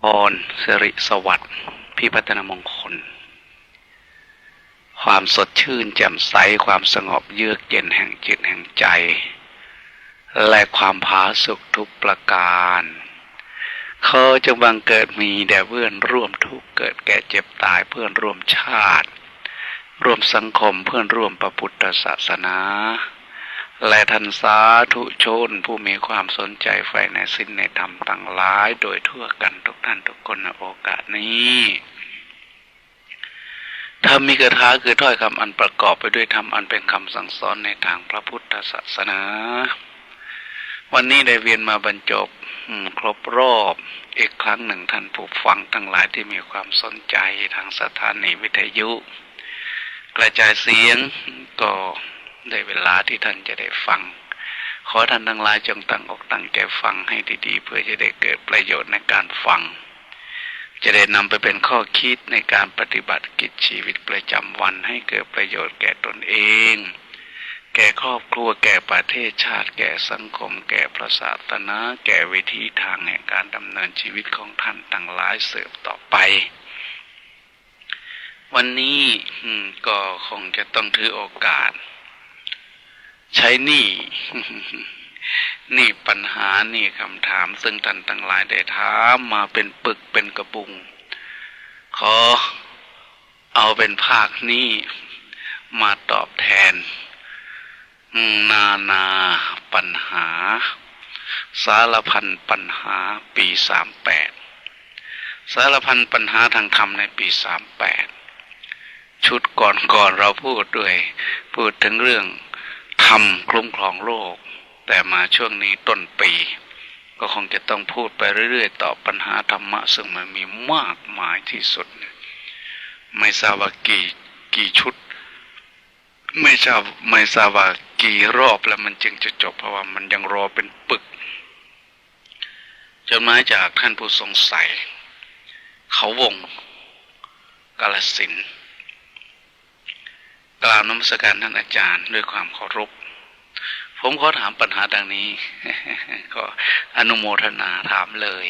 พรสิริสวัสดิ์พิพัฒนมงคล ความสดชื่นแจ่มใสความสงบเยือกเย็นแห่งจิตแห่งใจ และความผาสุกทุกประการเขาจะบังเกิดมีแด่เพื่อนร่วมทุกเกิดแก่เจ็บตายเพื่อนร่วมชาติ ร่วมสังคมเพื่อนร่วมประพุทธศาสนา และทันสาธุชนผู้มีความสนใจใฝ่ในสิ้นในธรรมต่างหลาย โดยทั่วกันทุกท่านทุกคนในโอกาสนี้ธรรมมีกถาคือถ้อยคำอันประกอบไปด้วยธรรมอันเป็นคำสั่งสอนในทางพระพุทธศาสนา วันนี้ได้เวียนมาบรรจบครบรอบอีกครั้งหนึ่งท่านผู้ฟังทั้งหลายที่มีความสนใจทางสถานีวิทยุ กระจายเสียงก็ ได้เวลาที่ท่านจะได้ฟัง ขอท่านทั้งหลายจงตั้งอกตั้งใจฟังให้ดีๆ เพื่อจะได้เกิดประโยชน์ในการฟัง จะได้นำไปเป็นข้อคิดในการปฏิบัติกิจชีวิตประจำวันให้เกิดประโยชน์แก่ตนเอง แก่ครอบครัวแก่ประเทศชาติ แก่สังคม แก่พระศาสนาแก่วิธีทางแห่งการดำเนินชีวิตของท่านตั้งหลายเสืบต่อไปวันนี้ก็คงจะต้องถือโอกาส ใช้หนี้นี่ปัญหานี่คำถาม ซึ่งท่านทั้งหลายได้ถามมาเป็นปึกเป็นกระบุง ขอเอาเป็นภาคนี้มาตอบแทน นานาปัญหา สารพันปัญหาปีสามแปดสารพันปัญหาทางธรรมในปีสามแปดชุดก่อนก่อนเราพูดด้วย พูดถึงเรื่อง ทำคุ้มครองโลก แต่มาช่วงนี้ต้นปี ก็คงจะต้องพูดไปเรื่อยๆต่อปัญหาธรรมะ ซึ่งมันมีมากมายที่สุด ไม่ทราบว่ากี่กี่ชุด ไม่ทราบไม่ทราบว่ากี่รอบแล้วมันจึงจะจบเพราะว่ามันยังรอเป็นปึกจดหมายจากท่านผู้สงสัย เขาวงกาลสิน กล่าวนมัสการท่านอาจารย์ด้วยความเคารพ ผมขอถามปัญหาดังนี้ ก็อนุโมทนาถามเลย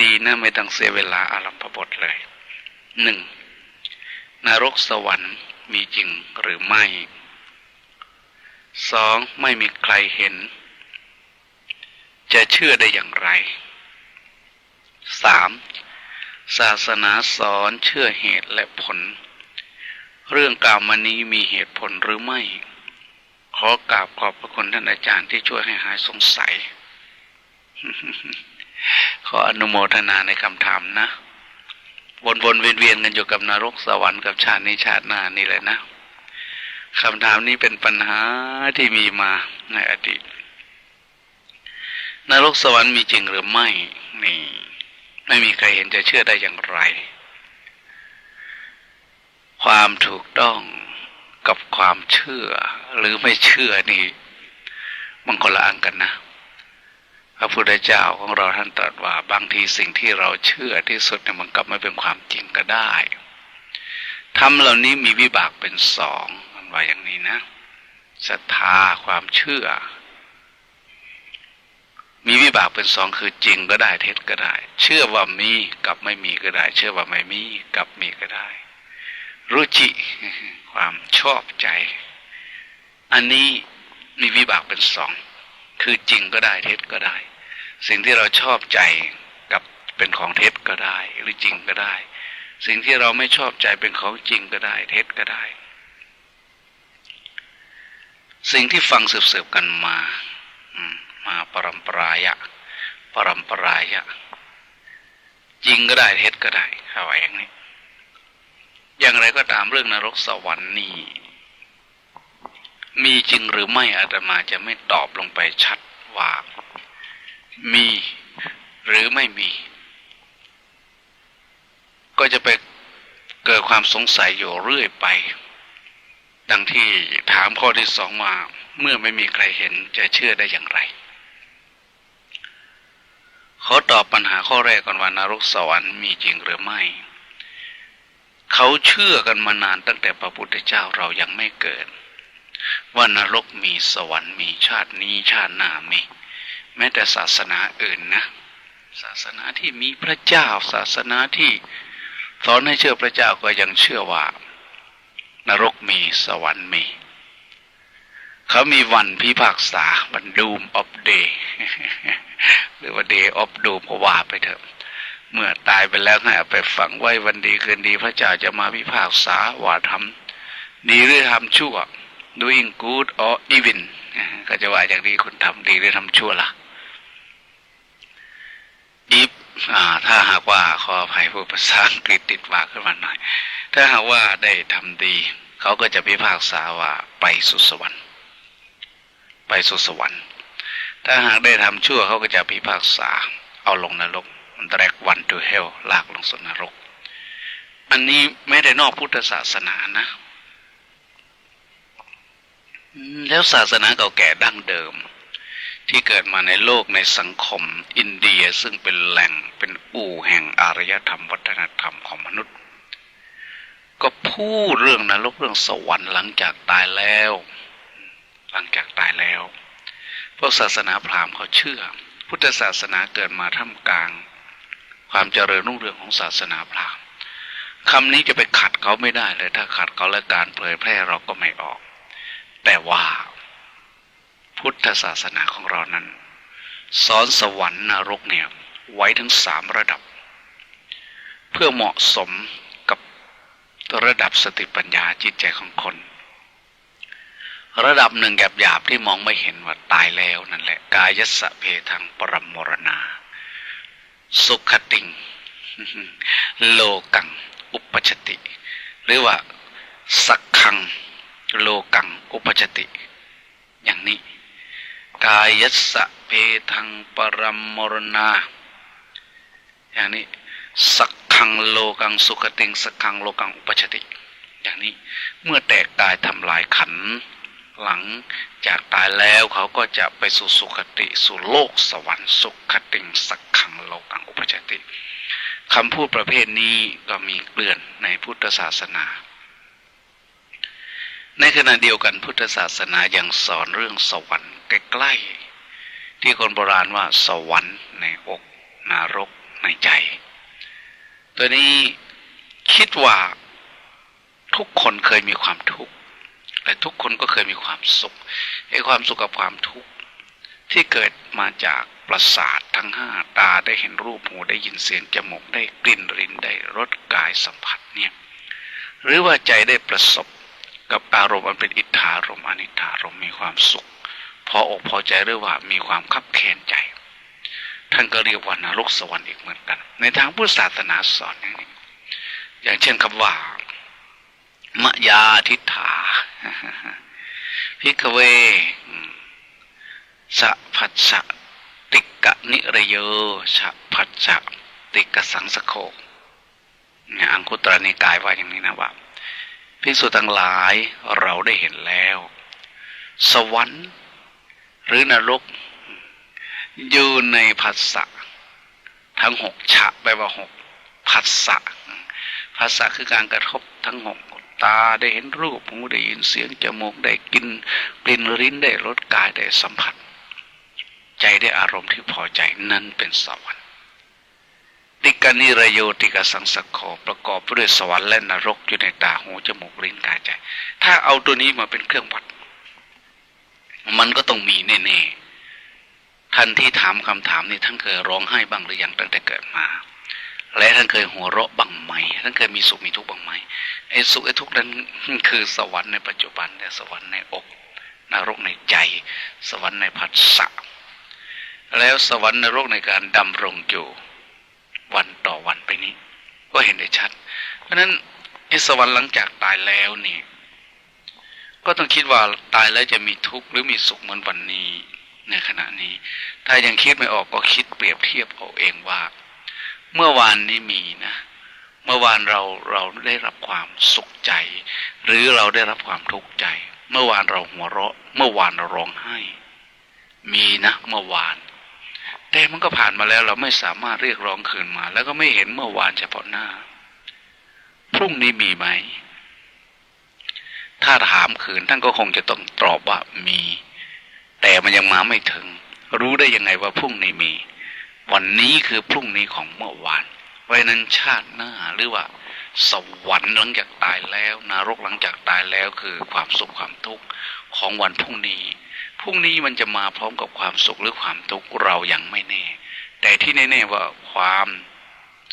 ดีนะไม่ต้องเสียเวลาอารัมพบทเลย หนึ่งนรกสวรรค์มีจริงหรือไม่ สองไม่มีใครเห็น จะเชื่อได้อย่างไร สามศาสนาสอนเชื่อเหตุและผล เรื่องกล่าวมานี้มีเหตุผลหรือไม่ ขอกราบขอบพระคุณท่านอาจารย์ที่ช่วยให้หายสงสัย ขออนุโมทนาในคำถามนะ วนๆเวียนๆกันอยู่กับนรกสวรรค์กับชาตินี้ชาติหน้านี่เลยนะคำถามนี้เป็นปัญหาที่มีมาในอดีต นรกสวรรค์มีจริงหรือไม่ นี่ ไม่มีใครเห็นจะเชื่อได้อย่างไร ความถูกต้องกับความเชื่อ หรือไม่เชื่อนี่มันคนละอันกันนะ พระพุทธเจ้าของเราท่านตรัสว่า บางทีสิ่งที่เราเชื่อที่สุดเนี่ยมันกลับไม่เป็นความจริงก็ได้ทำเหล่านี้มีวิบากเป็นสองมันว่าอย่างนี้นะศรัทธาความเชื่อ มีวิบากเป็นสองคือจริงก็ได้เท็จก็ได้ เชื่อว่ามีกับไม่มีก็ได้ เชื่อว่าไม่มีกับมีก็ได้ รุจิ ความชอบใจ อันนี้มีวิบากเป็นสอง คือจริงก็ได้เท็จก็ได้ สิ่งที่เราชอบใจกับเป็นของเท็จก็ได้ หรือจริงก็ได้ สิ่งที่เราไม่ชอบใจเป็นของจริงก็ได้ เท็จก็ได้ สิ่งที่ฟังสืบๆกันมามาปรำปรายะ ปรำปรายะ จริงก็ได้เท็จก็ได้เอาไว้อย่างนี้ อย่างไรก็ตามเรื่องนรกสวรรค์นี่ มีจริงหรือไม่อาตมาจะไม่ตอบลงไปชัดว่า มีหรือไม่มี ก็จะไปเกิดความสงสัยอยู่เรื่อยไป ดังที่ถามข้อที่สองว่าเมื่อไม่มีใครเห็นจะเชื่อได้อย่างไรขอตอบปัญหาข้อแรกก่อนว่านรกสวรรค์มีจริงหรือไม่ เขาเชื่อกันมานานตั้งแต่พระพุทธเจ้าเรายังไม่เกิด ว่านรกมีสวรรค์มีชาตินี้ชาติหน้ามี แม้แต่ศาสนาอื่นนะศาสนาที่มีพระเจ้าศาสนาที่สอนให้เชื่อพระเจ้าก็ยังเชื่อว่า นรกมีสวรรค์มี เขามีวันพิพากษาวันดูมออฟเดย์หรือว่าเดย์ออฟดูมก็ว่าไปเถอะ เมื่อตายไปแล้วให้เอาไปฝังไว้วันดีคืนดีพระเจ้าจะมาพิพากษาว่าทำดีหรือทำชั่ว doing good or evil ก็จะว่าอย่างนี้คุณทำดีหรือทำชั่วล่ะ if ถ้าหากว่าขออภัยผู้ภาษาอังกฤษติดปากขึ้นมาหน่อย ถ้าหากว่าได้ทำดี เขาก็จะพิพากษาว่าไปสุสวรรค์ ไปสุสวรรค์ ถ้าหากได้ทำชั่วเขาก็จะพิพากษาเอาลงนรก แรกวันทูเฮลลากลงสนรก อันนี้ไม่ได้นอกพุทธศาสนานะ แล้วศาสนาเก่าแก่ดั้งเดิม ที่เกิดมาในโลกในสังคม อินเดียซึ่งเป็นแหล่งเป็นอู่แห่งอารยธรรมวัฒนธรรมของมนุษย์ ก็พูดเรื่องนรกเรื่องสวรรค์หลังจากตายแล้ว หลังจากตายแล้ว พวกศาสนาพราหมณ์เขาเชื่อพุทธศาสนาเกิดมาท่ามกลาง ความเจริญรุ่งเรืองของศาสนาพราหมณ์คำนี้จะไปขัดเขาไม่ได้เลย ถ้าขัดเขาและการเผยแพร่เราก็ไม่ออก แต่ว่าพุทธศาสนาของเรานั้น สอนสวรรค์นรกเนี่ยไว้ทั้งสามระดับ เพื่อเหมาะสมกับระดับสติปัญญาจิตใจของคน ระดับหนึ่งแกบหยาบที่มองไม่เห็นว่าตายแล้วนั่นแหละ กายสะเพทังปรมมรณา สุขติง โลกัง อุปชติ หรือว่า สักขัง โลกัง อุปชติ อย่างนี้ กายัสะเพทังปรมมรณา อย่างนี้ สักขังโลกังสุขติง สักขังโลกังอุปชติ อย่างนี้ เมื่อแตกตายทำลายขันหลังจากตายแล้วเขาก็จะไปสู่สุขติ สู่โลกสวรรค์สุขติงสัก ขังโลกังอุปชติคำพูดประเภทนี้ก็มีเกลื่อนในพุทธศาสนา ในขณะเดียวกันพุทธศาสนายังสอนเรื่องสวรรค์ใกล้ๆที่คนโบราณว่าสวรรค์ในอกนรกในใจ ตัวนี้คิดว่าทุกคนเคยมีความทุกข์และทุกคนก็เคยมีความสุขไอ้ความสุขกับความทุกข์ที่เกิดมาจาก ประสาททั้งห้าตาได้เห็นรูปหูได้ยินเสียงจมูกได้กลิ่นรินได้รสกายสัมผัสเนี่ยหรือว่าใจได้ประสบกับอารมณ์อันเป็นอิทธารมอนิธารมมีความสุข พออกพอใจหรือว่ามีความคับแค้นใจ ท่านก็เรียกว่านรกสวรรค์อีกเหมือนกัน ในทางพุทธศาสนาสอนอย่างนี้อย่างเช่นคำว่ามยาทิฐาพิกเวสะพัสสะ ติกะนิระโยสะพัสสะติกะสังสโคเนี่ยอังคุตรนิกายว่าอย่างนี้นะว่าภิกษุทั้งหลายเราได้เห็นแล้ว สวรรค์หรือนรก อยู่ในภาษะทั้งหกฉะแปลว่าหกภาษะภาษะคือการกระทบทั้งหกตาได้เห็นรูปหูได้ยินเสียงจมูกได้กินกลิ่นลิ้นได้รสกายได้สัมผัส ใจได้อารมณ์ที่พอใจนั้นเป็นสวรรค์ติกานิรโยติกาสังสโคประกอบด้วยสวรรค์และนรกอยู่ในตาหูจมูกลิ้นกายใจ ถ้าเอาตัวนี้มาเป็นเครื่องวัด มันก็ต้องมีแน่ๆท่านที่ถามคำถามนี้ท่านเคยร้องไห้บ้างหรือยังตั้งแต่เกิดมา และท่านเคยหัวเราะบ้างไหมท่านเคยมีสุขมีทุกข์บ้างไหมไอ้สุขไอ้ทุกข์นั้นคือสวรรค์ในปัจจุบันแต่สวรรค์ในอกนรกในใจ สวรรค์ในผัสสะ แล้วสวรรค์นรกในการดำรงอยู่วันต่อวันไปนี้ ก็เห็นได้ชัด เพราะฉะนั้นไอ้สวรรค์หลังจากตายแล้วนี่ ก็ต้องคิดว่าตายแล้วจะมีทุกข์หรือมีสุขเหมือนวันนี้ในขณะนี้ ถ้ายังคิดไม่ออกก็คิดเปรียบเทียบเอาเองว่า เมื่อวานนี้มีนะ เมื่อวานเราเราได้รับความสุขใจ หรือเราได้รับความทุกข์ใจ เมื่อวานเราหัวเราะ เมื่อวานเราร้องไห้ มีนะ เมื่อวาน แต่มันก็ผ่านมาแล้วเราไม่สามารถเรียกร้องคืนมา แล้วก็ไม่เห็นเมื่อวานเฉพาะหน้า พรุ่งนี้มีไหม ถ้าถามคืนท่านก็คงจะต้องตอบว่ามี แต่มันยังมาไม่ถึง รู้ได้ยังไงว่าพรุ่งนี้มี วันนี้คือพรุ่งนี้ของเมื่อวานเพราะฉะนั้นชาติหน้าหรือว่า สวรรค์หลังจากตายแล้วนรกหลังจากตายแล้วคือความสุขความทุกข์ของวันพรุ่งนี้ พรุ่งนี้มันจะมาพร้อมกับความสุขหรือความทุกข์เรายังไม่แน่ แต่ที่แน่ๆว่าความ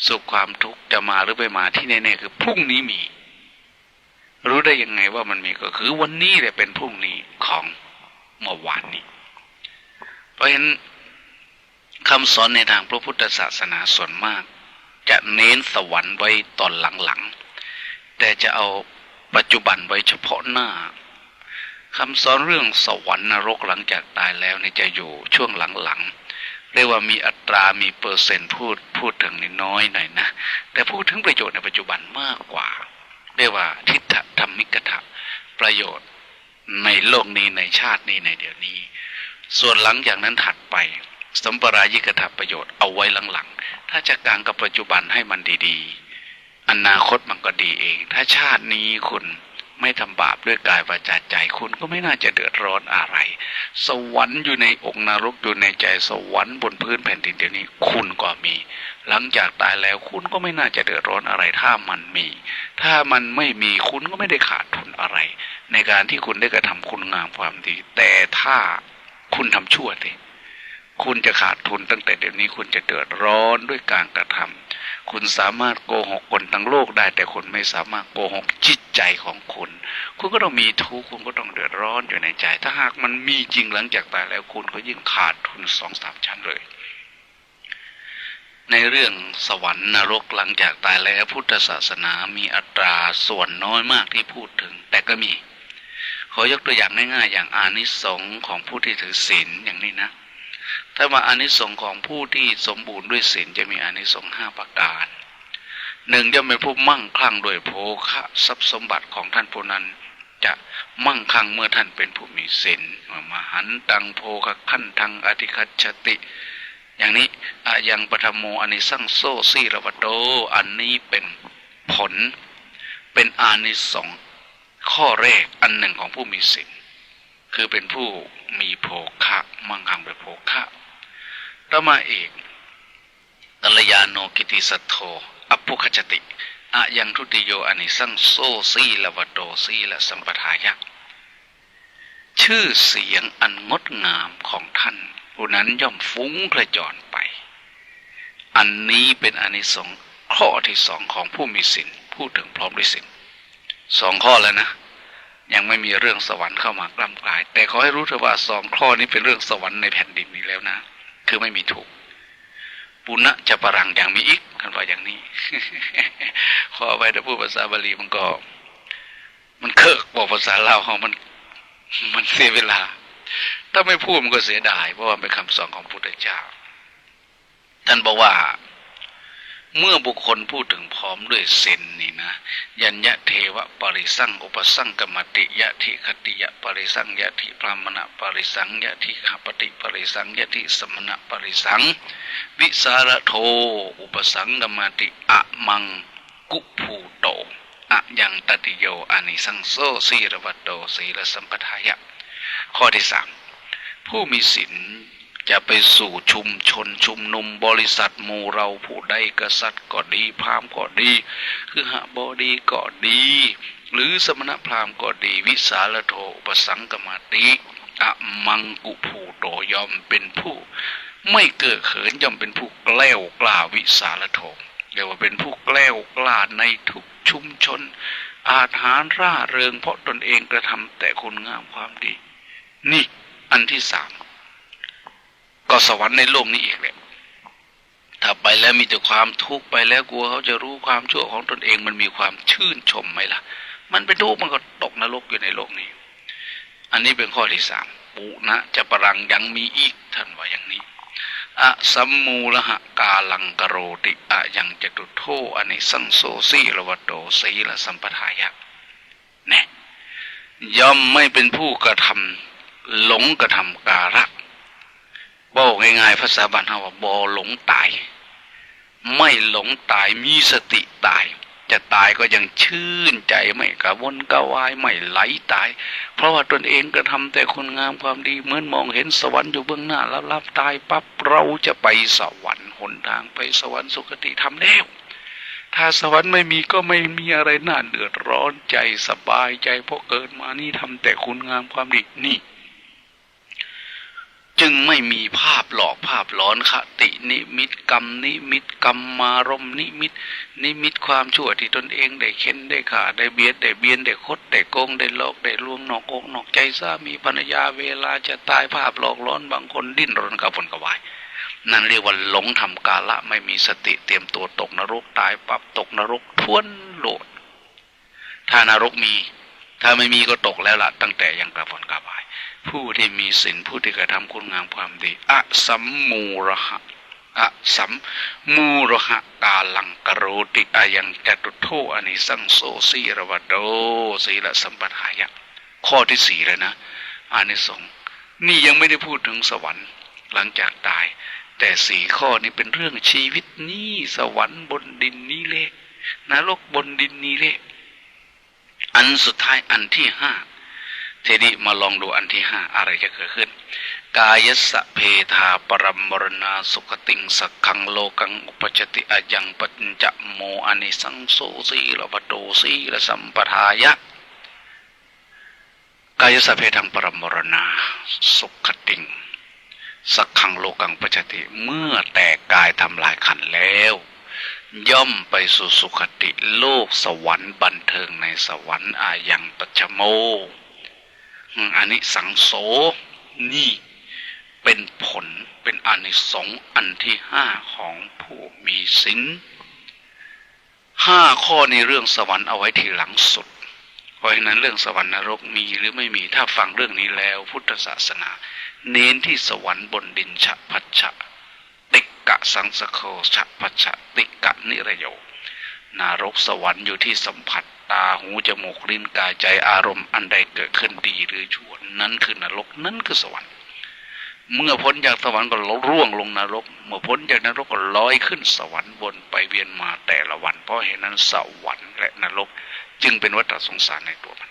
สุขความทุกข์จะมาหรือไม่มาที่แน่ๆคือพรุ่งนี้มี รู้ได้ยังไงว่ามันมีก็คือวันนี้แหละเป็นพรุ่งนี้ของเมื่อวานนี้ เพราะฉะนั้นคำสอนในทางพระพุทธศาสนาส่วนมาก จะเน้นสวรรค์ไว้ตอนหลังๆ แต่จะเอาปัจจุบันไว้เฉพาะหน้า คำสอนเรื่องสวรรค์นรกหลังจากตายแล้วนี่จะอยู่ช่วงหลังๆเรียกว่ามีอัตรามีเปอร์เซ็นต์พูดพูดถึงนี่น้อยหน่อยนะ แต่พูดถึงประโยชน์ในปัจจุบันมากกว่า เรียกว่าทิฏฐธรรมิกถะประโยชน์ในโลกนี้ในชาตินี้ในเดี๋ยวนี้ ส่วนหลังจากนั้นถัดไป สัมปรายิกถะประโยชน์เอาไว้หลังๆ ถ้าจะกลางกับปัจจุบันให้มันดีๆ อนาคตมันก็ดีเอง ถ้าชาตินี้คุณ ไม่ทำบาปด้วยกายวาจาใจคุณก็ไม่น่าจะเดือดร้อนอะไร สวรรค์อยู่ในอกนรกอยู่ในใจสวรรค์บนพื้นแผ่นดินเดี๋ยวนี้ คุณก็มี หลังจากตายแล้วคุณก็ไม่น่าจะเดือดร้อนอะไร ถ้ามันมี ถ้ามันไม่มีคุณก็ไม่ได้ขาดทุนอะไร ในการที่คุณได้กระทำคุณงามความดี แต่ถ้าคุณทำชั่วสิคุณจะขาดทุนตั้งแต่เดี๋ยวนี้คุณจะเดือดร้อนด้วยการกระทำ คุณสามารถโกหกคนทั้งโลกได้ แต่คุณไม่สามารถโกหกจิตใจของคุณ คุณก็ต้องมีทุกข์คุณก็ต้องเดือดร้อนอยู่ในใจ ถ้าหากมันมีจริงหลังจากตายแล้วคุณก็ยิ่งขาดทุนสองสามชั้นเลย ในเรื่องสวรรค์นรกหลังจากตายแล้วพุทธศาสนามีอัตราส่วนน้อยมากที่พูดถึง แต่ก็มี ขอยกตัวอย่างง่ายๆ อย่างอานิสงส์ของผู้ที่ถือศีลอย่างนี้นะ ถ้ามาอานิสงส์ของผู้ที่สมบูรณ์ด้วยศีลจะมีอานิสงส์ห้าประการหนึ่งจะเป็นผู้มั่งคั่งโดยโภคะทรัพย์สมบัติของท่านผู้นั้น จะมั่งคั่งเมื่อท่านเป็นผู้มีศีลมหันตังโภคขั้นทังอธิคัชติ อย่างนี้อายังปฐมโมอันนี้สั่งโซซีระวโตอันนี้เป็นผล เป็นอานิสงส์ข้อแรกอันหนึ่งของผู้มีศีลคือเป็นผู้มีโภคะมั่งคั่งไปโภคะ ต่อมาอีกกัลยาโนกิติสัทโธอภุคจติอะยังทุติโยอนิสังโซสีละวโตสีละสัมปทายะชื่อเสียงอันงดงามของท่าน ผู้นั้นย่อมฟุ้งกระจรไป อันนี้เป็นอนิสงส์ข้อที่สองของผู้มีศีลพูดถึงพร้อมด้วยศีลสองข้อแล้วนะ ยังไม่มีเรื่องสวรรค์เข้ามากล้ำกลาย แต่ขอให้รู้เถอะว่าสองข้อนี้เป็นเรื่องสวรรค์ในแผ่นดินนี้แล้วนะ คือไม่มีถูกปุณะจะปรังอย่างมีอีกกันว่าอย่างนี้ ขอไปถ้าพูดภาษาบาลีมันก็ มันเคิกบอกภาษาลาวของมัน มันเสียเวลา ถ้าไม่พูดมันก็เสียดาย เพราะว่าเป็นคำสอนของพุทธเจ้า ท่านบอกว่า เมื่อบุคคลพูดถึงพร้อมด้วยเซนนี่ นะยัญญะเทวะปริสังอุปสังกมติยะทิคติยะปริสังยะทิพรามณะปริสังยะทิขปติปริสังยะทิสมณะปริสัง วิสารโท อุปสังกมติอะมังกุภูโตอะยังตติโยอานิสังโซสีรวัตโตสีลสัมปทายะ ข้อที่สามผู้มีศีล จะไปสู่ชุมชนชุมนุมบริษัทหมู่เราผู้ใดกษัตริย์ก็ดี พราหมณ์ก็ดี คือหบดีก็ดี หรือสมณพราหมณ์ก็ดี วิสาลโทปสังกมาติอะมังกุผูโตยอมเป็นผู้ ไม่เกิดเขินย่อมเป็นผู้แกล้วกล้าวิสาลโทเรียกว่าเป็นผู้แกล้วกล้าในทุกชุมชน อาหารร่าเริงเพราะตนเองกระทำแต่คุณงามความดี นี่อันที่สาม ก็สวรรค์ในโลกนี้อีกแหละถ้าไปแล้วมีแต่ความทุกข์ไปแล้วกลัวเขาจะรู้ความชั่วของตนเองมันมีความชื่นชมไหมล่ะ มันเป็นทุกข์มันก็ตกนรกอยู่ในโลกนี้ อันนี้เป็นข้อที่สามปุณะจะปรังยังมีอีกท่านว่าอย่างนี้อะสัมมูลหะกาลังกโรติอะยังจะตุโทอันนี้สังโซสีระวัตโตสีละสัมปทายะเนี่ยย่อมไม่เป็นผู้กระทำหลงกระทำการะ บอกง่ายๆภาษาบ้านเราว่าบอหลงตาย ไม่หลงตายมีสติตาย จะตายก็ยังชื่นใจไม่กระวนกระวายไม่ไหลตาย เพราะว่าตนเองก็ทำแต่คุณงามความดีเหมือนมองเห็นสวรรค์อยู่เบื้องหน้า แล้วรับตายปั๊บเราจะไปสวรรค์หนทางไปสวรรค์สุคติทำแล้วถ้าสวรรค์ไม่มีก็ไม่มีอะไรน่าเดือดร้อนใจสบายใจเพราะเกิดมานี่ทำแต่คุณงามความดีนี่ จึงไม่มีภาพหลอกภาพหลอนคตินิมิตกรรมนิมิตกรรมมารมณ์นิมิต นิมิตความชั่วที่ตนเองได้เค้นได้ขาได้เบียดได้เบียนได้คดได้โกงได้หลอกได้ลวงนอกอกนอกใจสามีภรรยาเวลาจะตายภาพหลอกหลอนบางคนดิ้นรนกับผลกระวายนั่นเรียกว่าหลงทำกาละไม่มีสติเตรียมตัวตกนรกตายปรับตกนรกทวนโหลด ถ้านรกมี ถ้าไม่มีก็ตกแล้วละตั้งแต่ยังกระวนกระวาย ผู้ที่มีศีลผู้ที่กระทำคุณงามความดีอะสัมมูระหะอะสัมมูระหะกาลังกโรติอายังจตุโทอนิสังโสสีระวะโดสีละสัมปทายะข้อที่สี่เลยนะอานิสงส์นี่ยังไม่ได้พูดถึงสวรรค์หลังจากตาย แต่สี่ข้อนี้เป็นเรื่องชีวิตนี่สวรรค์บนดินนี้เละนรกบนดินนี้เละอันสุดท้ายอันที่ห้า ทีนี้มาลองดูอันที่ห้าอะไรจะเกิดขึ้น กายสะเพทาปรมรณาสุขติงสักขังโลกังอุปจติอายังปัญจโมอนิสังโสสีละปโตสีละสัมปทายะ กายสะเพทังปรมรณาสุขติง สักขังโลกังปจติเมื่อแตกกายทำลายขันแล้ว ย่อมไปสู่สุขติโลกสวรรค์บันเทิงในสวรรค์อายังปัจโม อันนี้สังโสนี่เป็นผลเป็นอานิสงส์อันที่ห้าของผู้มีศีลห้าข้อในเรื่องสวรรค์เอาไว้ทีหลังสุด เพราะฉะนั้นเรื่องสวรรค์นรกมีหรือไม่มีถ้าฟังเรื่องนี้แล้ว พุทธศาสนา เน้นที่สวรรค์บนดินฉะพัชชะติกะสังสโคฉะพัชชะติกะนิรโยนรกสวรรค์อยู่ที่สัมผัส ตาหูจมูกลิ้นกายใจอารมณ์อันใดเกิดขึ้นดีหรือชั่วนั้นคือนรกนั่นคือสวรรค์ เมื่อพ้นจากสวรรค์ก็ร่วงลงนรก เมื่อพ้นจากนรกก็ลอยขึ้นสวรรค์บนไปเวียนมาแต่ละวัน เพราะเหตุนั้นสวรรค์และนรก จึงเป็นวัฏสงสารในตัวมัน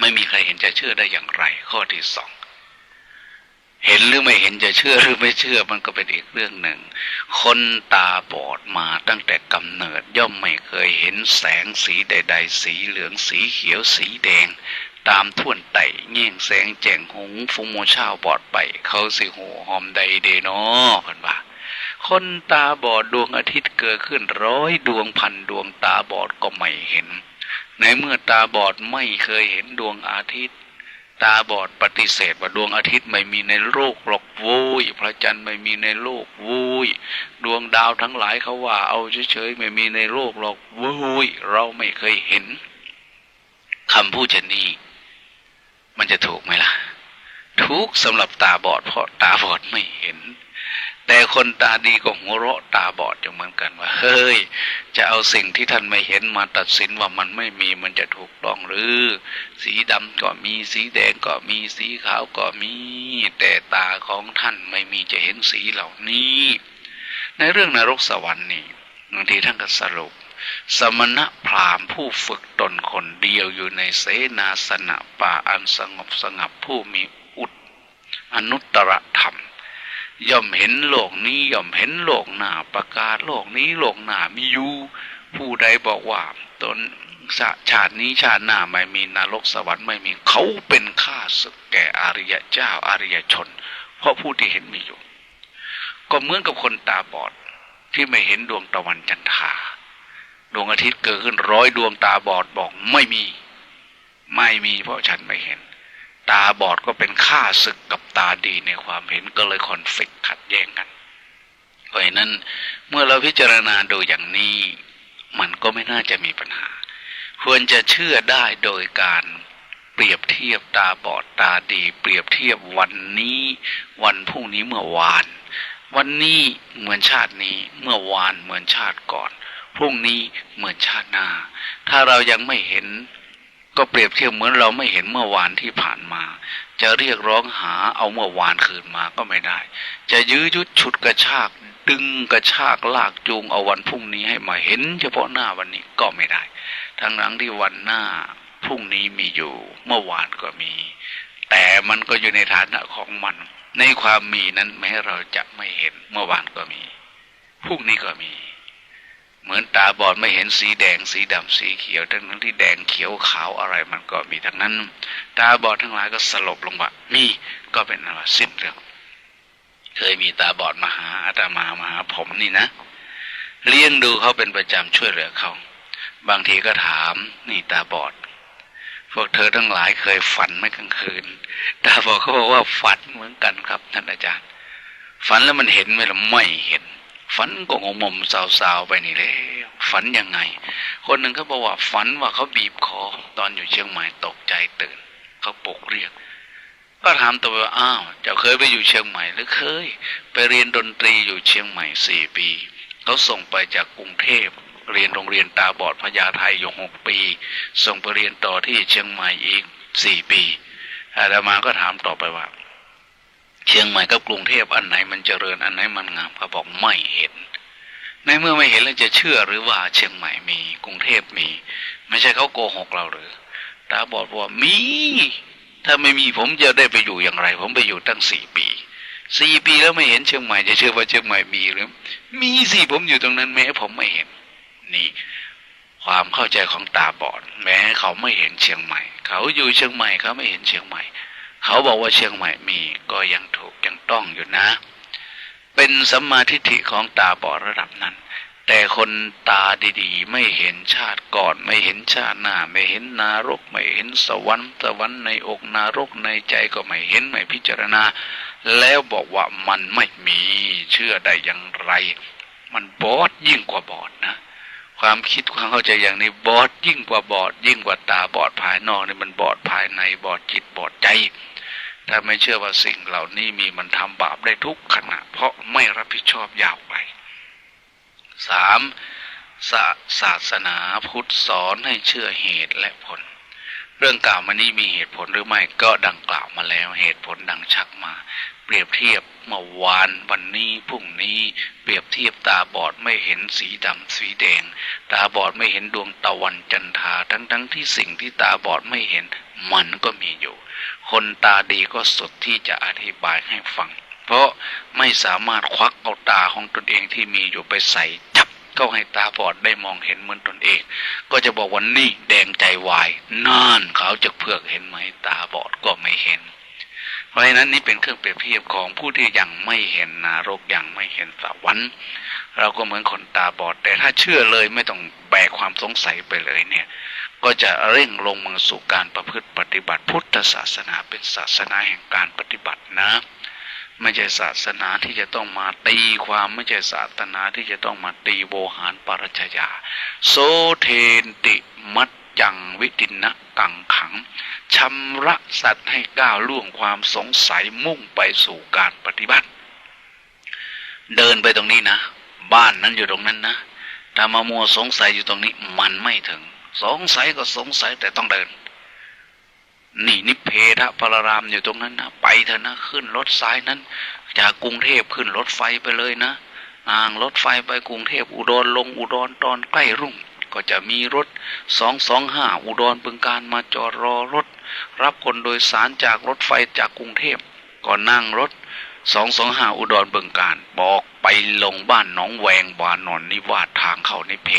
ไม่มีใครเห็นจะเชื่อได้อย่างไรข้อที่สอง เห็นหรือไม่เห็นจะเชื่อหรือไม่เชื่อมันก็เป็นอีกเรื่องหนึ่ง คนตาบอดมาตั้งแต่กำเนิดย่อมไม่เคยเห็นแสงสีใด ๆ สีเหลืองสีเขียวสีแดง ตามท่วนไต่เงี้ยงแสงแจ่งหงฟุงโมชาวบอดไป เขาสิหูหอมใดเดนอพันว่าคนตาบอดดวงอาทิตย์เกิดขึ้นร้อยดวงพันดวงตาบอดก็ไม่เห็น ในเมื่อตาบอดไม่เคยเห็นดวงอาทิตย์ ตาบอดปฏิเสธว่าดวงอาทิตย์ไม่มีในโลกหรอกวุ้ยพระจันทร์ไม่มีในโลกวุ้ยดวงดาวทั้งหลายเขาว่า เอาเฉยๆไม่มีในโลกหรอกวุ้ยเราไม่เคยเห็นคำพูดเช่นนี้ มันจะถูกไหมล่ะ ทุกสำหรับตาบอดเพราะตาบอดไม่เห็น แต่คนตาดีก็หัวเราะตาบอดอยู่เหมือนกันว่า เฮ้ย จะเอาสิ่งที่ท่านไม่เห็นมาตัดสินว่ามันไม่มีมันจะถูกต้องหรือ สีดำก็มีสีแดงก็มีสีขาวก็มี แต่ตาของท่านไม่มีจะเห็นสีเหล่านี้ ในเรื่องนรกสวรรค์นี่บางทีท่านก็สรุป สมณะพราหมณ์ผู้ฝึกตนคนเดียวอยู่ในเสนาสนะป่าอันสงบสงับผู้มีอุดอนุตตรธรรม ย่อมเห็นโลกนี้ย่อมเห็นโลกหน้าประกาศโลกนี้โลกหน้ามีอยู่ผู้ใดบอกว่าตนชาตินี้ชาติหน้าไม่มีนรกสวรรค์ไม่มีเขาเป็นข้าศึกแก่อริยะเจ้าอริยชน เพราะผู้ที่เห็นมีอยู่ ก็เหมือนกับคนตาบอดที่ไม่เห็นดวงตะวันจันทราดวงอาทิตย์เกิดขึ้นร้อยดวงตาบอดบอกไม่มี ไม่มีเพราะฉันไม่เห็น ตาบอดก็เป็นข้าศึกกับตาดีในความเห็นก็เลยคอนฟ lict ขัดแย้งกันเพราะนั้นเมื่อเราพิจารณาดูอย่างนี้ มันก็ไม่น่าจะมีปัญหา ควรจะเชื่อได้โดยการเปรียบเทียบตาบอดตาดี เปรียบเทียบวันนี้ วันพรุ่งนี้เมื่อวาน วันนี้เหมือนชาตินี้ เมื่อวานเหมือนชาติก่อน พรุ่งนี้เหมือนชาติหน้า ถ้าเรายังไม่เห็น ก็เปรียบเทียบเหมือนเราไม่เห็นเมื่อวานที่ผ่านมา จะเรียกร้องหาเอาเมื่อวานคืนมาก็ไม่ได้ จะยื้อยุดฉุดกระชาก ดึงกระชากลากจูงเอาวันพรุ่งนี้ให้มาเห็น เฉพาะหน้าวันนี้ก็ไม่ได้ ทั้งนั้นที่วันหน้าพรุ่งนี้มีอยู่ เมื่อวานก็มี แต่มันก็อยู่ในฐานะของมัน ในความมีนั้นแม้เราจะไม่เห็นเมื่อวานก็มีพวกนี้ก็มี เหมือนตาบอดไม่เห็นสีแดงสีดำสีเขียวทั้งนั้นที่แดงเขียวขาวอะไรมันก็มีทั้งนั้น ตาบอดทั้งหลายก็สลบลงว่ามีก็เป็นอะไรสิ้นเรื่องเคยมีตาบอดมาหาอาตมามาหาผมนี่นะ เลี้ยงดูเขาเป็นประจำช่วยเหลือเขา บางทีก็ถามนี่ตาบอด พวกเธอทั้งหลายเคยฝันไหมกลางคืน ตาบอดเขาบอกว่าฝันเหมือนกันครับท่านอาจารย์ ฝันแล้วมันเห็นไหมล่ะไม่เห็น ฝันก็งงมสาวๆไปนี่แล้วฝันยังไง คนหนึ่งเขาบอกว่าฝันว่าเขาบีบคอตอนอยู่เชียงใหม่ตกใจตื่นเขาปลุกเรียก ก็ถามตัวว่าอ้าวเจ้าเคยไปอยู่เชียงใหม่หรือเคย ไปเรียนดนตรีอยู่เชียงใหม่สี่ปีเขาส่งไปจากกรุงเทพเรียนโรงเรียนตาบอดพญาไทยอยู่หกปี ส่งไปเรียนต่อที่เชียงใหม่อีกสี่ปีอาตมาก็ถามต่อไปว่า เชียงใหม่กับกรุงเทพอันไหนมันเจริญอันไหนมันงามเขาบอกไม่เห็น ในเมื่อไม่เห็นแล้วจะเชื่อหรือว่าเชียงใหม่มีกรุงเทพมี ไม่ใช่เขาโกหกเราหรือตาบอดว่ามี ถ้าไม่มีผมจะได้ไปอยู่อย่างไร ผมไปอยู่ตั้งสี่ปีสี่ปีแล้วไม่เห็นเชียงใหม่จะเชื่อว่าเชียงใหม่มีหรือ มีสิผมอยู่ตรงนั้นแม้ผมไม่เห็น นี่ ความเข้าใจของตาบอด แม้เขาไม่เห็นเชียงใหม่ เขาอยู่เชียงใหม่เขาไม่เห็นเชียงใหม่ เขาบอกว่าเชียงใหม่มีก็ยังถูกยังต้องอยู่นะ เป็นสัมมาทิฏฐิของตาบอดระดับนั้น แต่คนตาดีๆ ไม่เห็นชาติก่อน ไม่เห็นชาติหน้า ไม่เห็นนารก ไม่เห็นสวรรค์สวรรค์ในอกนารกในใจก็ไม่เห็นไม่พิจารณา แล้วบอกว่ามันไม่มีเชื่อได้อย่างไร มันบอดยิ่งกว่าบอดนะ ความคิดความเข้าใจอย่างนี้บอดยิ่งกว่าบอด ยิ่งกว่าตาบอดภายนอกนี่มันบอดภายในบอดจิตบอดใจ ถ้าไม่เชื่อว่าสิ่งเหล่านี้มีมันทำบาปได้ทุกขณะ เพราะไม่รับผิดชอบยาวไปสามศาศาสนาพุทธสอนให้เชื่อเหตุและผล เรื่องกล่าวมานี้มีเหตุผลหรือไม่ก็ดังกล่าวมาแล้ว เหตุผลดังชักมา เปรียบเทียบเมื่อวานวันนี้พรุ่งนี้เปรียบเทียบตาบอดไม่เห็นสีดำสีแดง ตาบอดไม่เห็นดวงตะวันจันทราทั้งทั้งที่สิ่งที่ตาบอดไม่เห็นมันก็มีอยู่ คนตาดีก็สุดที่จะอธิบายให้ฟัง เพราะไม่สามารถควักเอาตาของตนเองที่มีอยู่ไปใส่ เข้าให้ตาบอดได้มองเห็นเหมือนตนเอง ก็จะบอกว่านี่แดงใจวายนั่นเขาจะเพือกเห็นไหมตาบอดก็ไม่เห็น เพราะฉะนั้นนี่เป็นเครื่องเปรียบเทียบของผู้ที่ยังไม่เห็นนรกยังไม่เห็นสวรรค์เราก็เหมือนคนตาบอด แต่ถ้าเชื่อเลยไม่ต้องแบกความสงสัยไปเลยเนี่ย ก็จะเร่งลงมือสู่การประพฤติปฏิบัติพุทธศาสนาเป็นศาสนาแห่งการปฏิบัตินะ ไม่ใช่ศาสนาที่จะต้องมาตีความไม่ใช่ศาสนาที่จะต้องมาตีโวหารปรัชญาโซเทนติมัดจังวิตินะกังขังชำระสัตว์ให้ก้าวล่วงความสงสัยมุ่งไปสู่การปฏิบัติ เดินไปตรงนี้นะ บ้านนั้นอยู่ตรงนั้นนะถ้ามามัวสงสัยอยู่ตรงนี้มันไม่ถึง สงสัยก็สงสัยแต่ต้องเดิน นี่นิเพทะพรารามอยู่ตรงนั้นนะไปเถอะนะขึ้นรถสายนั้น จากกรุงเทพขึ้นรถไฟไปเลยนะอ่างรถไฟไปกรุงเทพอุดรลงอุดรตอนใกล้รุ่ง ก็จะมีรถสองสองห้าอุดรบึงการมาจอดรอรถ รับคนโดยสารจากรถไฟจากกรุงเทพก็นั่งรถสองสองห้าอุดรบึงการบอกไปลงบ้านหนองแวงบานนอนนิวาสทางเข้าในเพ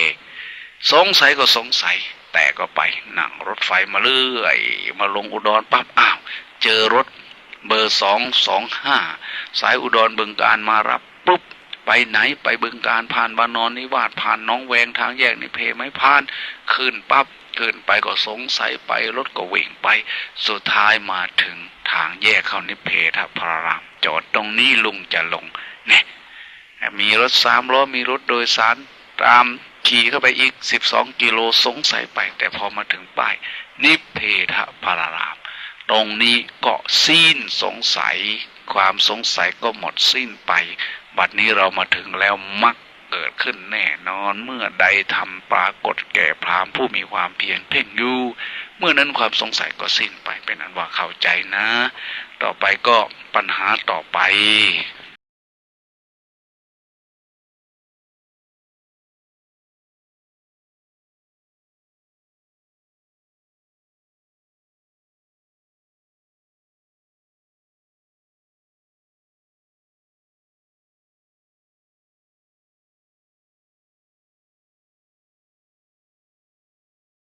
สงสัยก็สงสัย แต่ก็ไปนั่งรถไฟมาเรื่อย มาลงอุดรปั๊บอ้าว เจอรถเบอร์สองสองห้าสายอุดรบึงการมารับปุ๊บไปไหนไปบึงการผ่านบานอนนิวาสผ่านน้องแวงทางแยกในเพไม่ผ่านขึ้นปั๊บขึ้นไปก็สงสัยไปรถก็วิ่งไป สุดท้ายมาถึงทางแยกเข้านิเพทพราราม จอดตรงนี้ลุงจะลงเนี่ยมีรถสามล้อมีรถโดยสารตาม ขี่เข้าไปอีกสิบสองกิโลสงสัยไป แต่พอมาถึงป้าย นิเพทพราราม ตรงนี้ก็สิ้นสงสัย ความสงสัยก็หมดสิ้นไป บัดนี้เรามาถึงแล้วมักเกิดขึ้นแน่นอนเมื่อใดทำปรากฏแก่พรามผู้มีความเพียรเพ่งอยู่เมื่อนั้นความสงสัยก็สิ้นไปเป็นอันว่าเข้าใจนะ ต่อไปก็ปัญหาต่อไป